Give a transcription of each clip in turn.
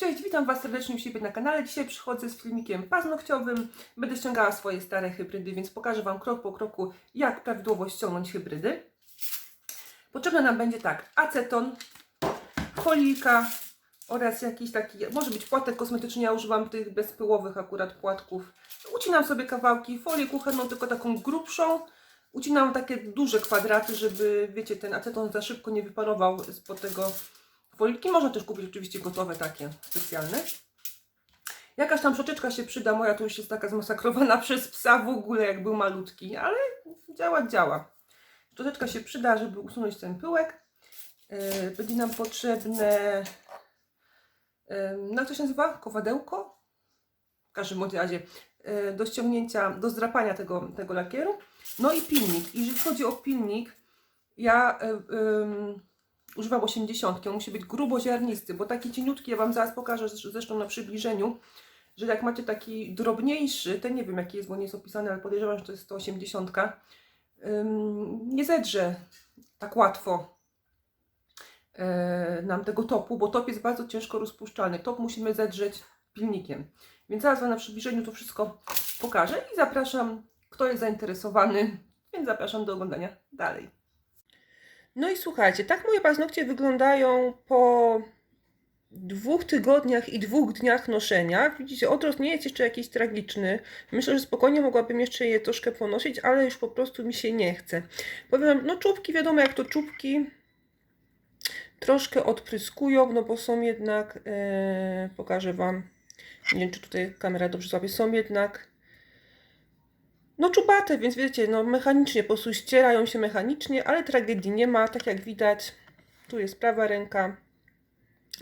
Cześć, witam Was serdecznie u siebie na kanale. Dzisiaj przychodzę z filmikiem paznokciowym. Będę ściągała swoje stare hybrydy, więc pokażę Wam krok po kroku, jak prawidłowo ściągnąć hybrydy. Potrzebne nam będzie tak, aceton, folika oraz jakiś taki, może być płatek kosmetyczny, ja używam tych bezpyłowych akurat płatków. Ucinam sobie kawałki folię kuchenną, tylko taką grubszą. Ucinam takie duże kwadraty, żeby, wiecie, ten aceton za szybko nie wyparował spod tego foliki. Można też kupić oczywiście gotowe takie specjalne. Jakaś tam szczoteczka się przyda, moja tu już jest taka zmasakrowana przez psa w ogóle, jak był malutki, ale działa, działa. Szczoteczka się przyda, żeby usunąć ten pyłek. Yy, Będzie nam potrzebne, yy, no jak się nazywa? Kowadełko? W każdym razie yy, do ściągnięcia, do zdrapania tego, tego lakieru. No i pilnik. I jeżeli chodzi o pilnik, ja yy, yy, używam 80. On musi być gruboziarnisty, bo taki cieniutki, ja Wam zaraz pokażę zresztą na przybliżeniu, że jak macie taki drobniejszy, ten nie wiem jaki jest, bo nie jest opisany, ale podejrzewam, że to jest 180, ym, nie zedrze tak łatwo e, nam tego topu, bo top jest bardzo ciężko rozpuszczalny. Top musimy zedrzeć pilnikiem. Więc zaraz Wam na przybliżeniu to wszystko pokażę i zapraszam, kto jest zainteresowany, więc zapraszam do oglądania dalej. No i słuchajcie, tak moje paznokcie wyglądają po dwóch tygodniach i dwóch dniach noszenia. Widzicie, odrost nie jest jeszcze jakiś tragiczny. Myślę, że spokojnie mogłabym jeszcze je troszkę ponosić, ale już po prostu mi się nie chce. Powiem no czubki, wiadomo jak to czubki troszkę odpryskują, no bo są jednak, e, pokażę wam, nie wiem czy tutaj kamera dobrze złapie, są jednak no czubate, więc wiecie, no mechanicznie po prostu ścierają się mechanicznie, ale tragedii nie ma, tak jak widać. Tu jest prawa ręka.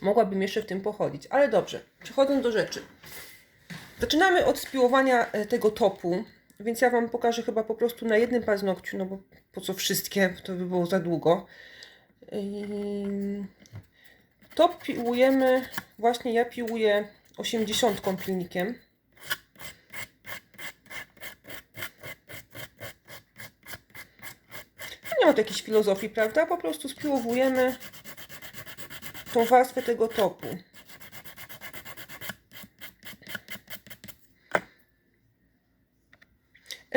Mogłabym jeszcze w tym pochodzić, ale dobrze. Przechodząc do rzeczy. Zaczynamy od spiłowania e, tego topu, więc ja Wam pokażę chyba po prostu na jednym paznokciu, no bo po co wszystkie, to by było za długo. Top piłujemy, właśnie ja piłuję 80 pilnikiem. Nie ma tu jakiejś filozofii, prawda? Po prostu spiłowujemy tą warstwę tego topu.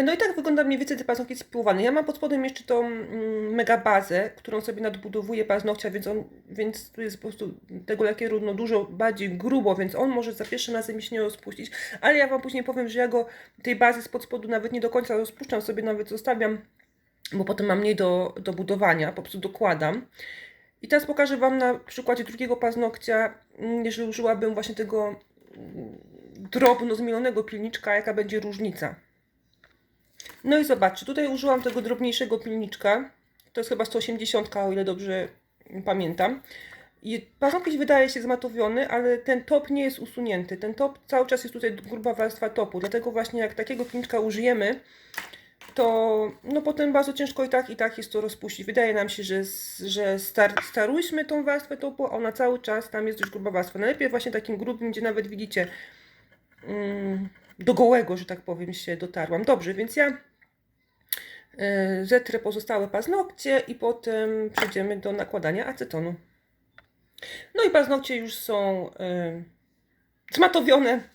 No i tak wygląda mniej więcej ten paznokieć spiłowany. Ja mam pod spodem jeszcze tą mm, mega bazę, którą sobie nadbudowuję paznokcia, więc, on, więc tu jest po prostu tego lakieru no, dużo bardziej grubo, więc on może za pierwszym razem mi się nie rozpuścić, ale ja Wam później powiem, że ja go tej bazy spod spodu nawet nie do końca rozpuszczam, sobie nawet zostawiam bo potem mam mniej do, do budowania, po prostu dokładam. I teraz pokażę Wam na przykładzie drugiego paznokcia, jeżeli użyłabym właśnie tego mm, drobno zmielonego pilniczka, jaka będzie różnica. No i zobaczcie, tutaj użyłam tego drobniejszego pilniczka, to jest chyba 180, o ile dobrze pamiętam. I paznokieć wydaje się zmatowiony, ale ten top nie jest usunięty. Ten top cały czas jest tutaj gruba warstwa topu, dlatego właśnie jak takiego pilniczka użyjemy, to no potem bardzo ciężko i tak i tak jest to rozpuścić. Wydaje nam się, że, że star, starujmy tą warstwę topu, a ona cały czas tam jest dość gruba warstwa. Najlepiej właśnie takim grubym, gdzie nawet widzicie mm, do gołego, że tak powiem, się dotarłam. Dobrze, więc ja y, zetrę pozostałe paznokcie i potem przejdziemy do nakładania acetonu. No i paznokcie już są y, zmatowione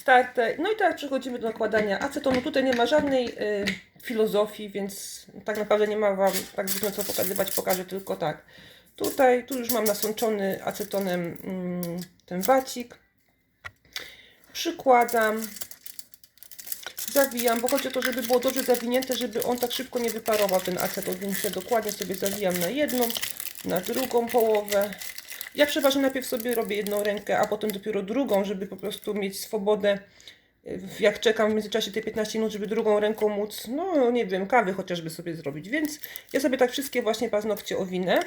starte. No i teraz przechodzimy do nakładania acetonu. Tutaj nie ma żadnej y, filozofii, więc tak naprawdę nie ma Wam tak zbytnio co pokazywać. Pokażę tylko tak. Tutaj, tu już mam nasączony acetonem mm, ten wacik. Przykładam. Zawijam, bo chodzi o to, żeby było dobrze zawinięte, żeby on tak szybko nie wyparował ten aceton, więc ja dokładnie sobie zawijam na jedną, na drugą połowę. Ja przeważnie najpierw sobie robię jedną rękę, a potem dopiero drugą, żeby po prostu mieć swobodę, jak czekam w międzyczasie te 15 minut, żeby drugą ręką móc, no nie wiem, kawy chociażby sobie zrobić. Więc ja sobie tak wszystkie właśnie paznokcie owinę.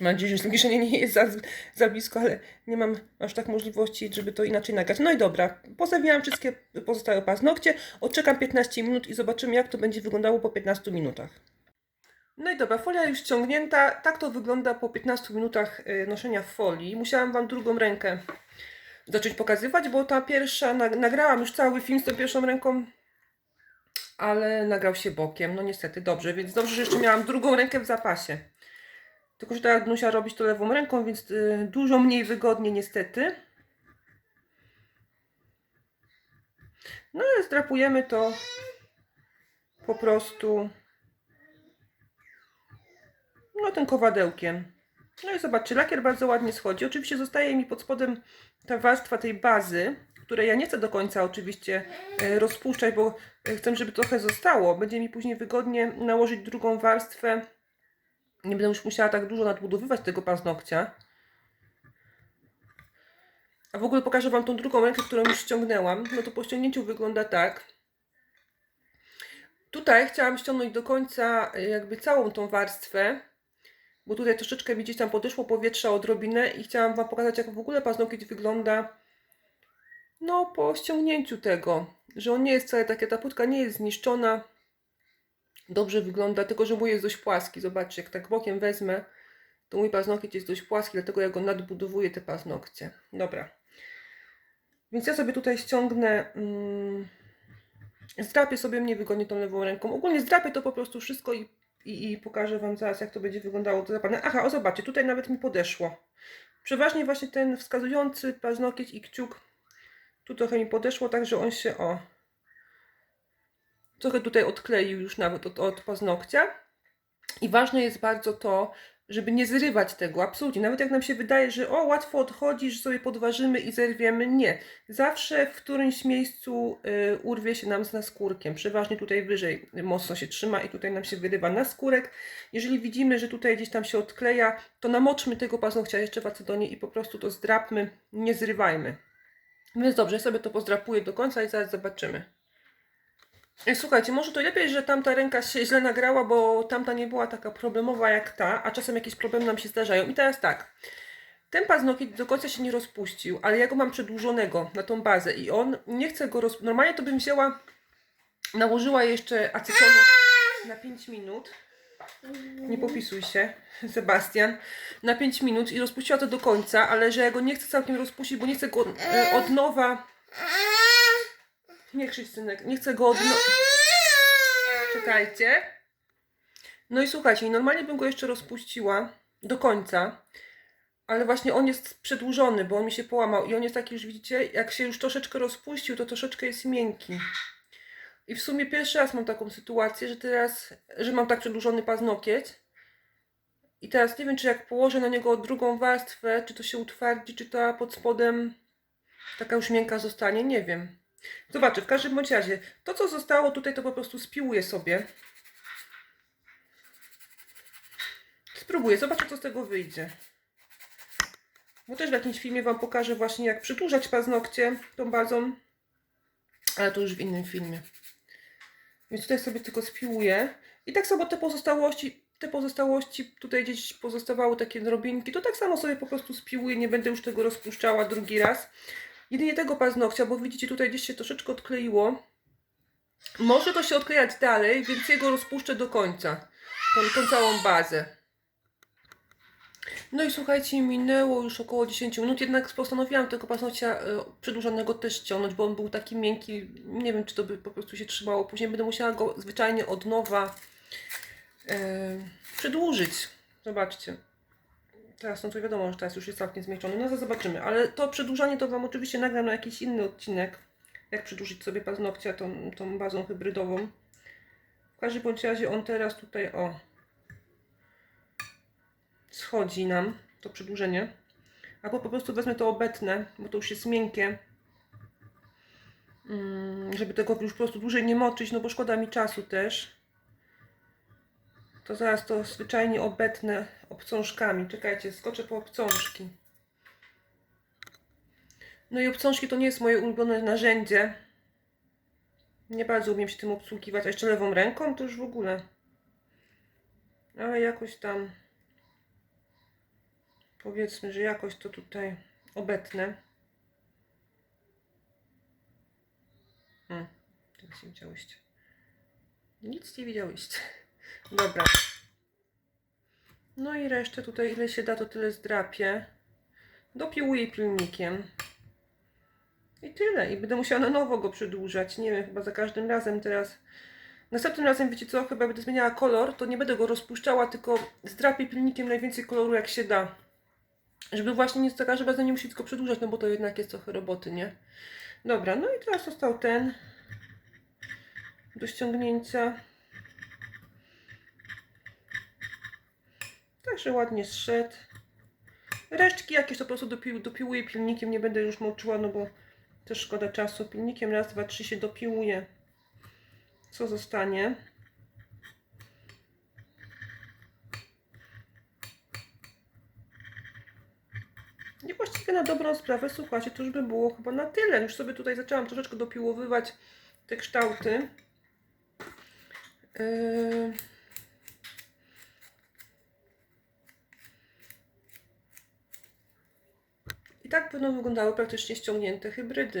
Mam nadzieję, że zbliżenie nie jest za, za blisko, ale nie mam aż tak możliwości, żeby to inaczej nagrać. No i dobra, pozawijam wszystkie pozostałe paznokcie, odczekam 15 minut i zobaczymy, jak to będzie wyglądało po 15 minutach. No i dobra, folia już ściągnięta. Tak to wygląda po 15 minutach y, noszenia folii. Musiałam Wam drugą rękę zacząć pokazywać, bo ta pierwsza, nagrałam już cały film z tą pierwszą ręką, ale nagrał się bokiem. No niestety, dobrze, więc dobrze, że jeszcze miałam drugą rękę w zapasie. Tylko, że tak musiała robić to lewą ręką, więc y, dużo mniej wygodnie niestety. No ale zdrapujemy to po prostu no tym kowadełkiem. No i zobaczcie, lakier bardzo ładnie schodzi. Oczywiście zostaje mi pod spodem ta warstwa tej bazy, której ja nie chcę do końca oczywiście e, rozpuszczać, bo e, chcę, żeby trochę zostało. Będzie mi później wygodnie nałożyć drugą warstwę. Nie będę już musiała tak dużo nadbudowywać tego paznokcia. A w ogóle pokażę Wam tą drugą rękę, którą już ściągnęłam. No to po ściągnięciu wygląda tak. Tutaj chciałam ściągnąć do końca e, jakby całą tą warstwę, bo tutaj troszeczkę gdzieś tam podeszło powietrza odrobinę i chciałam Wam pokazać, jak w ogóle paznokieć wygląda no po ściągnięciu tego, że on nie jest wcale takie, ta płytka nie jest zniszczona, dobrze wygląda, tylko że mój jest dość płaski, zobaczcie, jak tak bokiem wezmę, to mój paznokieć jest dość płaski, dlatego ja go nadbudowuję te paznokcie. Dobra. Więc ja sobie tutaj ściągnę, mm, zdrapię sobie mnie wygodnie tą lewą ręką. Ogólnie zdrapię to po prostu wszystko i, i, i pokażę Wam zaraz, jak to będzie wyglądało to zapadne. Aha, o zobaczcie, tutaj nawet mi podeszło. Przeważnie właśnie ten wskazujący paznokieć i kciuk, tu trochę mi podeszło, tak że on się, o, trochę tutaj odkleił już nawet od, od paznokcia. I ważne jest bardzo to, żeby nie zrywać tego, absolutnie. Nawet jak nam się wydaje, że o, łatwo odchodzi, że sobie podważymy i zerwiemy, nie. Zawsze w którymś miejscu y, urwie się nam z naskórkiem. Przeważnie tutaj wyżej mocno się trzyma i tutaj nam się wyrywa naskórek. Jeżeli widzimy, że tutaj gdzieś tam się odkleja, to namoczmy tego paznokcia jeszcze w acedonie i po prostu to zdrapmy, nie zrywajmy. Więc dobrze, ja sobie to pozdrapuję do końca i zaraz zobaczymy. Słuchajcie, może to lepiej, że tamta ręka się źle nagrała, bo tamta nie była taka problemowa jak ta, a czasem jakieś problemy nam się zdarzają. I teraz tak, ten paznokieć do końca się nie rozpuścił, ale ja go mam przedłużonego na tą bazę i on nie chce go roz... Normalnie to bym wzięła, nałożyła jeszcze acetonu na 5 minut. Nie popisuj się, Sebastian. Na 5 minut i rozpuściła to do końca, ale że ja go nie chcę całkiem rozpuścić, bo nie chcę go e, od nowa. Nie krzycz, synek, nie chcę go od nowa. Czekajcie. No i słuchajcie, normalnie bym go jeszcze rozpuściła do końca, ale właśnie on jest przedłużony, bo on mi się połamał i on jest taki już, widzicie, jak się już troszeczkę rozpuścił, to troszeczkę jest miękki. I w sumie pierwszy raz mam taką sytuację, że teraz, że mam tak przedłużony paznokieć. I teraz nie wiem, czy jak położę na niego drugą warstwę, czy to się utwardzi, czy ta pod spodem taka już miękka zostanie, nie wiem. Zobaczę, w każdym bądź razie, to co zostało tutaj, to po prostu spiłuję sobie. Spróbuję, zobaczę co z tego wyjdzie. Bo też w jakimś filmie Wam pokażę właśnie jak przedłużać paznokcie tą bazą. Ale to już w innym filmie. Więc tutaj sobie tylko spiłuję. I tak samo te pozostałości, te pozostałości, tutaj gdzieś pozostawały takie drobinki, to tak samo sobie po prostu spiłuję, nie będę już tego rozpuszczała drugi raz. Jedynie tego paznokcia, bo widzicie tutaj gdzieś się troszeczkę odkleiło. Może to się odklejać dalej, więc jego rozpuszczę do końca. Tą, tą całą bazę. No i słuchajcie, minęło już około 10 minut, jednak postanowiłam tego paznokcia y, przedłużonego też ściągnąć, bo on był taki miękki, nie wiem czy to by po prostu się trzymało. Później będę musiała go zwyczajnie od nowa y, przedłużyć. Zobaczcie. Teraz no to wiadomo, że teraz już jest całkiem zmieszczony, no to zobaczymy. Ale to przedłużanie to Wam oczywiście nagram na jakiś inny odcinek. Jak przedłużyć sobie paznokcia tą, tą bazą hybrydową. W każdym bądź razie on teraz tutaj, o, schodzi nam to przedłużenie. Albo po prostu wezmę to obetnę, bo to już jest miękkie. Mm, Żeby tego już po prostu dłużej nie moczyć, no bo szkoda mi czasu też. To zaraz to zwyczajnie obetnę obcążkami. Czekajcie, skoczę po obcążki. No i obcążki to nie jest moje ulubione narzędzie. Nie bardzo umiem się tym obsługiwać, a jeszcze lewą ręką to już w ogóle. Ale jakoś tam powiedzmy, że jakoś to tutaj obetnę. Hmm, nic nie widziałyście. Nic nie widziałyście. Dobra. No i resztę tutaj, ile się da, to tyle zdrapię. Dopiłuję pilnikiem. I tyle. I będę musiała na nowo go przedłużać. Nie wiem, chyba za każdym razem teraz Następnym razem, wiecie co, chyba będę zmieniała kolor, to nie będę go rozpuszczała, tylko zdrapię pilnikiem najwięcej koloru jak się da. Żeby właśnie nie taka, że będę nie musi tylko przedłużać, no bo to jednak jest trochę roboty, nie? Dobra, no i teraz został ten do ściągnięcia. Także ładnie zszedł. Resztki jakieś to po prostu dopił, dopiłuję pilnikiem, nie będę już moczyła, no bo też szkoda czasu. Pilnikiem raz, dwa, trzy się dopiłuje. Co zostanie? I właściwie na dobrą sprawę, słuchajcie, to już by było chyba na tyle. Już sobie tutaj zaczęłam troszeczkę dopiłowywać te kształty. Yy... I tak będą wyglądały praktycznie ściągnięte hybrydy.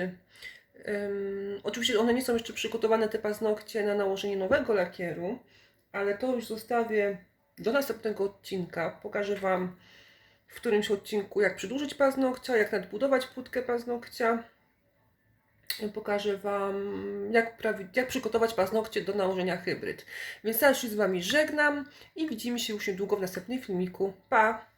Ym, oczywiście one nie są jeszcze przygotowane, te paznokcie, na nałożenie nowego lakieru, ale to już zostawię do następnego odcinka. Pokażę Wam w którymś odcinku, jak przedłużyć paznokcia, jak nadbudować płótkę paznokcia. Pokażę Wam, jak, jak przygotować paznokcie do nałożenia hybryd. Więc teraz się z Wami żegnam i widzimy się już niedługo w następnym filmiku. Pa!